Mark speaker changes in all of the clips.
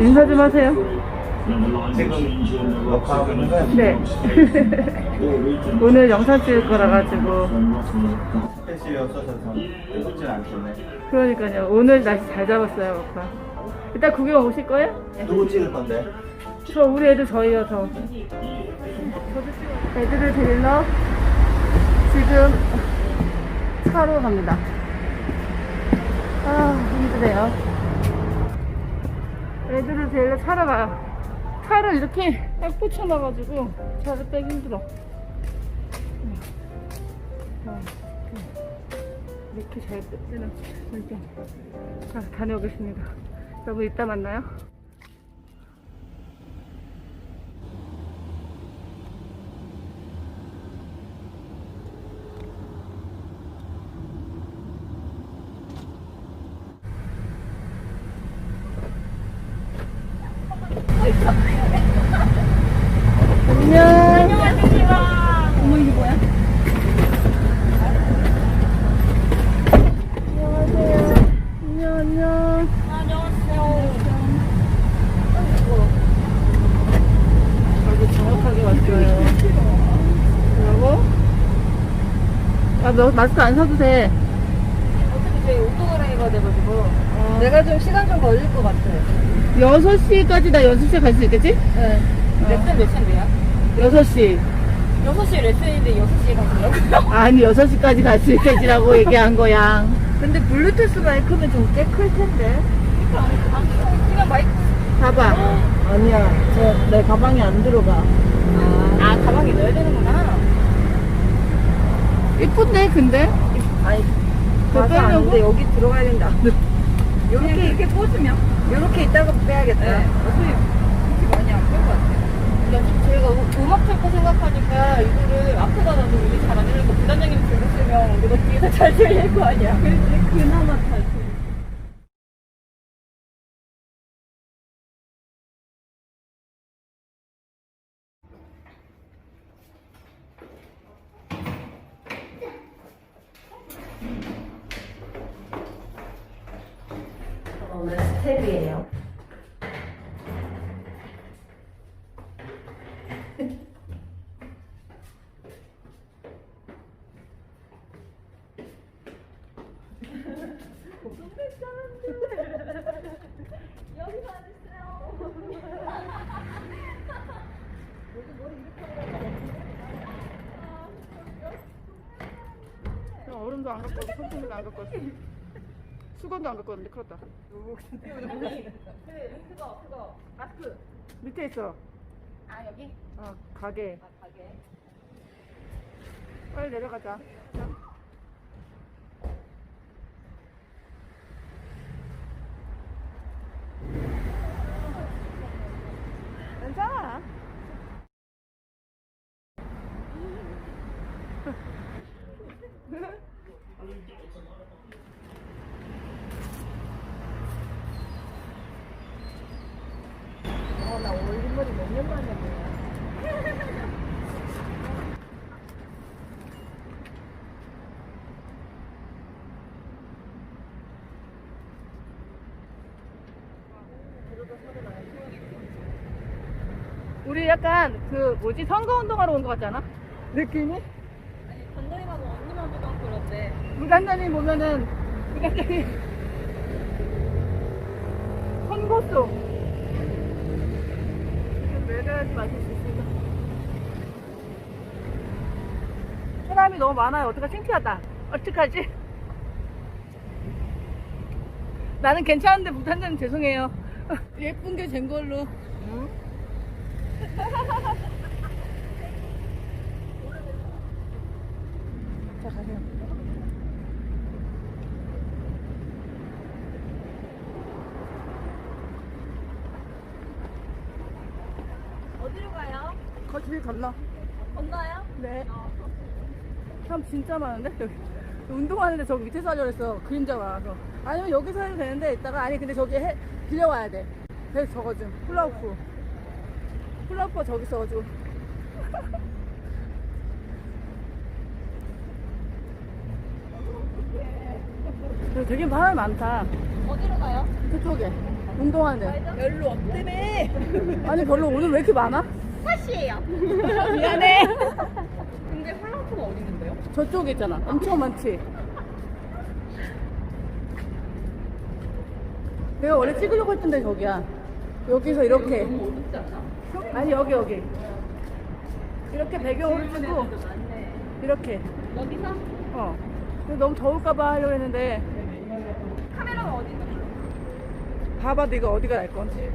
Speaker 1: 인사 좀 하세요.
Speaker 2: 지금 녹화하고 있는 거야?
Speaker 1: 네. 오늘 영상 찍을 거라 가지고.
Speaker 2: 햇빛이 없어서 좀 뜨겁진 않겠네.
Speaker 1: 그러니까요. 오늘 날씨 잘 잡았어요, 오빠. 이따 구경 오실 거예요?
Speaker 2: 누구 찍을 건데?
Speaker 1: 저 우리 애들 저희요, 저. 애들을 데리러 지금 차로 갑니다. 아, 힘드네요. 애들을 데리러 가요. 차를 이렇게 딱 붙여놔가지고 차를 빼기 힘들어. 아, 이렇게 잘 빼는. 자, 다녀오겠습니다. 여러분 이따 만나요. 안녕. 어머 이게 뭐야? 안녕하세요. 안녕 안녕. 아주 정확하게 왔어요. 뭐라고? 아, 너 마스크 안 써도 돼.
Speaker 3: 어차피 저희 오토바이가 돼가지고 내가 좀 시간 좀 걸릴 것 같아요.
Speaker 1: 6시까지 나 6시에 갈수 있겠지?
Speaker 3: 네. 레슨 몇 시인데요?
Speaker 1: 6시.
Speaker 3: 6시 레슨인데 6시에 가더라고요.
Speaker 1: 아니, 6시까지 갈 수 있겠지라고 얘기한 거야.
Speaker 3: 근데 블루투스 마이크면 좀 꽤 클 텐데. 그냥 마이크.
Speaker 1: 봐봐.
Speaker 3: 아니야. 저 내 가방에 안 들어가. 아, 아 가방에 넣어야 되는구나.
Speaker 1: 이쁜데, 근데?
Speaker 3: 아니,
Speaker 1: 그거
Speaker 3: 가서
Speaker 1: 빼려고?
Speaker 3: 아는데 여기 들어가야 된다. 이렇게 이렇게 꽂으면 이렇게 있다가 빼야겠다.
Speaker 1: 네.
Speaker 3: 어차피 그렇게 많이 안 뺄 것 같아요.
Speaker 4: 저희가 음- 음악 틀거 생각하니까 이거를 앞에다 놔도 우리 잘안 들리고 부단장님 들고 쓰면 우리가 뒤에서 잘 들릴 거 아니야.
Speaker 3: 그나마 잘. 오늘 스텝이에요.
Speaker 1: 얼음도 안 갖고 왔고, 손톱도 안 갖고 왔어. 수건도 안 갖고 왔는데, 큰일 났다.
Speaker 4: 그거 그거 마스크.
Speaker 1: 밑에 있어.
Speaker 4: 아 여기?
Speaker 1: 어, 가게.
Speaker 4: 아 가게.
Speaker 1: 빨리 내려가자. 괜찮아.
Speaker 3: 어나 올린 머리 몇 년 만에 보네.
Speaker 1: 우리 약간 그 뭐지 선거운동하러 온 것 같지 않아? 느낌이?
Speaker 4: 아니 단장님하고 언니만 보면 그런데.
Speaker 1: 부단장님 보면은 부단장님 선거송 지금 내려야지 마실 수 있습니다 사람이 너무 많아요 어떡하 창피하다 어떡하지? 나는 괜찮은데 부단장님 죄송해요 예쁜 게 된 걸로 자 가세요
Speaker 4: 어디로 가요?
Speaker 1: 거길 건너
Speaker 4: 건너요?
Speaker 1: 네. 사람 진짜 많은데? 여기. 운동하는데 저기 밑에서 하려고 했어. 그림자 와서. 아니면 여기서 해도 되는데, 이따가, 아니, 근데 저기 해, 빌려와야 돼. 그래서 저거 좀. 훌라후프. 훌라후프가 저기 있어가지고. 되게 사람이 많다.
Speaker 4: 어디로 가요?
Speaker 1: 저쪽에. 운동하는데.
Speaker 3: 별로 없대매.
Speaker 1: 아니 별로 오늘 왜 이렇게 많아?
Speaker 4: 사시예요.
Speaker 3: 미안해.
Speaker 4: 훌라후프가 어디 있는데요?
Speaker 1: 저쪽에 있잖아. 엄청 많지. 내가 원래 찍으려고 했던 데 저기야. 여기서 이렇게.
Speaker 4: 어둡지 않아?
Speaker 1: 아니 여기 여기. 이렇게 배경으로 찍고 이렇게.
Speaker 4: 여기서?
Speaker 1: 어. 근데 너무 더울까봐 하려고 했는데
Speaker 4: 카메라가 어디 있는 거야?
Speaker 1: 봐봐 네가 어디가 날 건지.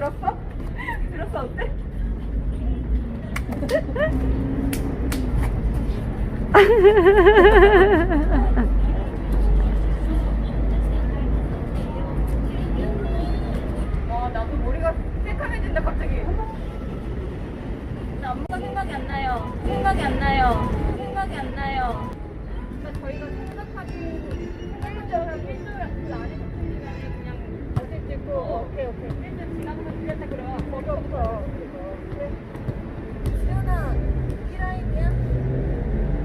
Speaker 4: 들었어? 들었어 어때? 와 나도 머리가 새카매진다 갑자기
Speaker 5: 나 아무가 생각이 안 나요. 생각이 안 나요. 생각이 안 나요.
Speaker 4: 그러니까 저희가 생각하기 생각적으로 필수를 안 해줬으면 그냥 어디 찍고 오케이 오케이 필수 지나가서 들렸다 그러면 거기부터
Speaker 3: 시연아, 이 라인이야?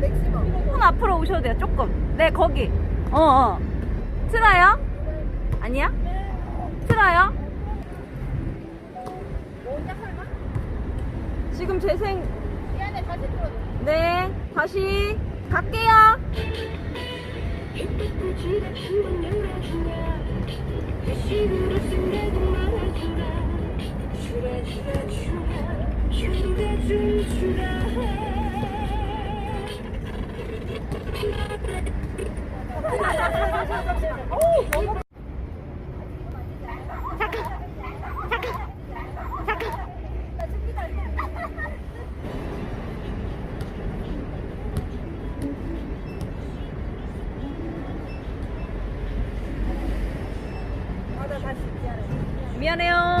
Speaker 3: 맥시멈.
Speaker 5: 조금 앞으로 오셔도 돼요. 조금. 네, 거기. 어, 어. 틀어요? 아니야? 틀어요? 지금 재생.
Speaker 4: 미안해 다시 들어줘
Speaker 5: 네, 다시 갈게요. 미안해요.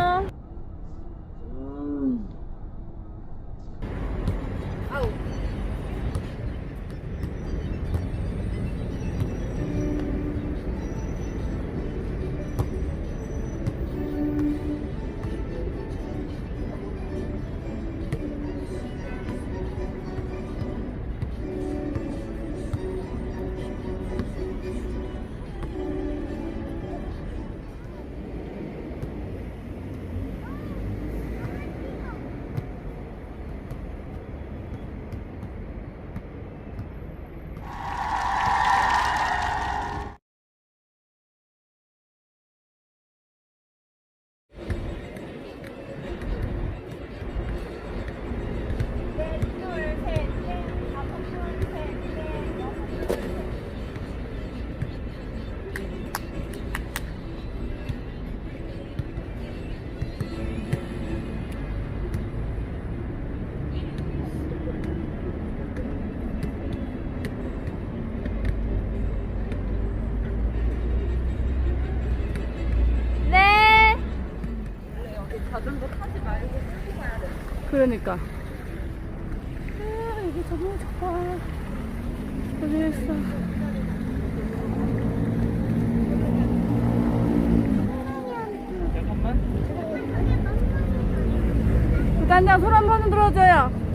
Speaker 4: 자전거 타지 말고 끌고 가야 돼
Speaker 1: 그러니까. 아, 이게 너무 좋아. 고생했어. 잠깐만. 부단장 손 한 번 들어줘요.